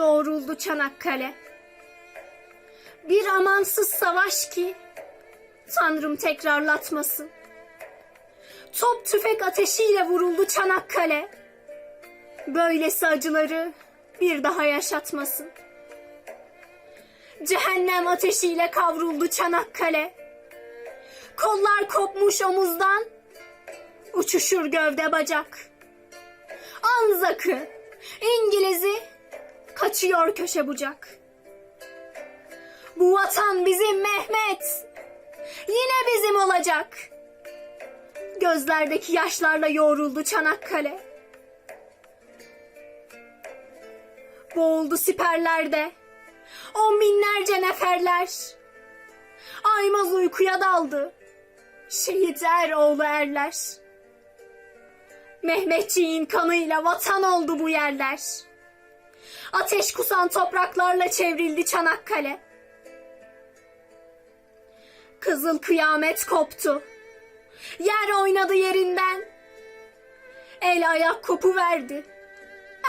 doğruldu Çanakkale. Bir amansız savaş ki Tanrım tekrarlatmasın. Top tüfek ateşiyle vuruldu Çanakkale. Böylesi acıları bir daha yaşatmasın. Cehennem ateşiyle kavruldu Çanakkale. Kollar kopmuş omuzdan, uçuşur gövde bacak. Anzak'ı, İngiliz'i kaçıyor köşe bucak. Bu vatan bizim Mehmet. Yine bizim olacak. Gözlerdeki yaşlarla yoğruldu Çanakkale. Boğuldu siperlerde. On binlerce neferler. Aymaz uykuya daldı. Şehit oğlu erler. Mehmetçiğin kanıyla vatan oldu bu yerler. Ateş kusan topraklarla çevrildi Çanakkale. Kızıl kıyamet koptu. Yer oynadı yerinden. El ayak kopu verdi.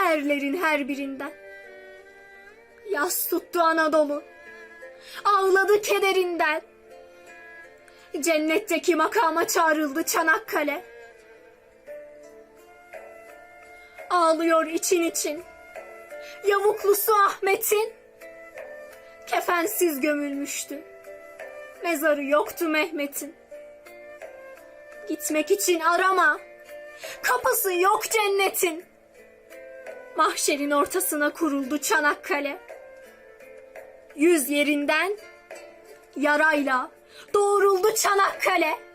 Erlerin her birinden. Yas tuttu Anadolu. Ağladı kederinden. Cennetteki makama çağrıldı Çanakkale. Ağlıyor için için. Yavuklusu Ahmet'in kefensiz gömülmüştü. Mezarı yoktu Mehmet'in. Gitmek için arama. Kapısı yok cennetin. Mahşerin ortasına kuruldu Çanakkale. Yüz yerinden yarayla doğruldu Çanakkale.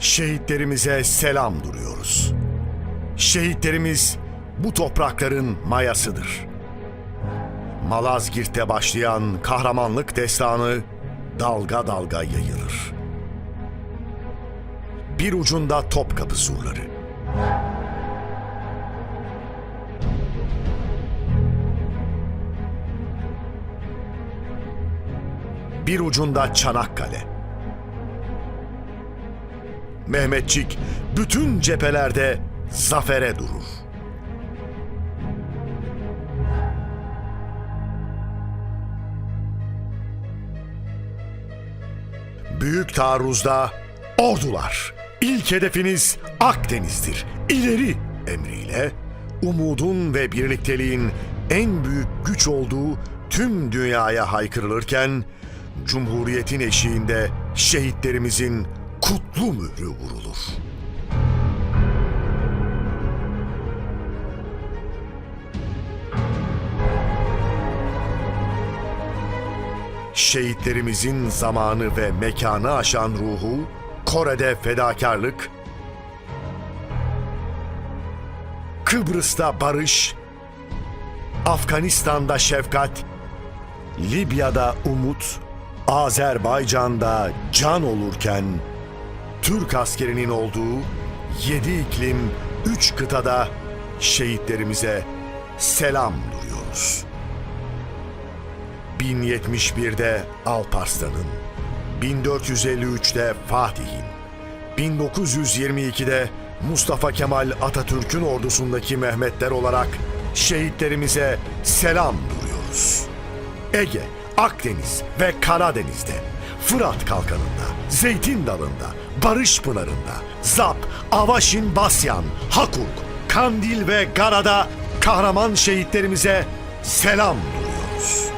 Şehitlerimize selam duruyoruz. Şehitlerimiz bu toprakların mayasıdır. Malazgirt'te başlayan kahramanlık destanı dalga dalga yayılır. Bir ucunda Topkapı surları. Bir ucunda Çanakkale. Mehmetçik bütün cephelerde zafere durur. Büyük taarruzda ordular. İlk hedefiniz Akdeniz'dir. İleri emriyle umudun ve birlikteliğin en büyük güç olduğu tüm dünyaya haykırılırken Cumhuriyetin eşiğinde şehitlerimizin kutlu mührü vurulur. Şehitlerimizin zamanı ve mekanı aşan ruhu, Kore'de fedakarlık, Kıbrıs'ta barış, Afganistan'da şefkat, Libya'da umut, Azerbaycan'da can olurken, Türk askerinin olduğu yedi iklim, üç kıtada şehitlerimize selam duruyoruz. 1071'de Alparslan'ın, 1453'te Fatih'in, 1922'de Mustafa Kemal Atatürk'ün ordusundaki Mehmetler olarak şehitlerimize selam duruyoruz. Ege, Akdeniz ve Karadeniz'de, Fırat Kalkanı'nda, Zeytin Dalı'nda, Barış Pınarı'nda, Zap, Avaşin Basyan, Hakuk, Kandil ve Gara'da kahraman şehitlerimize selam duruyoruz.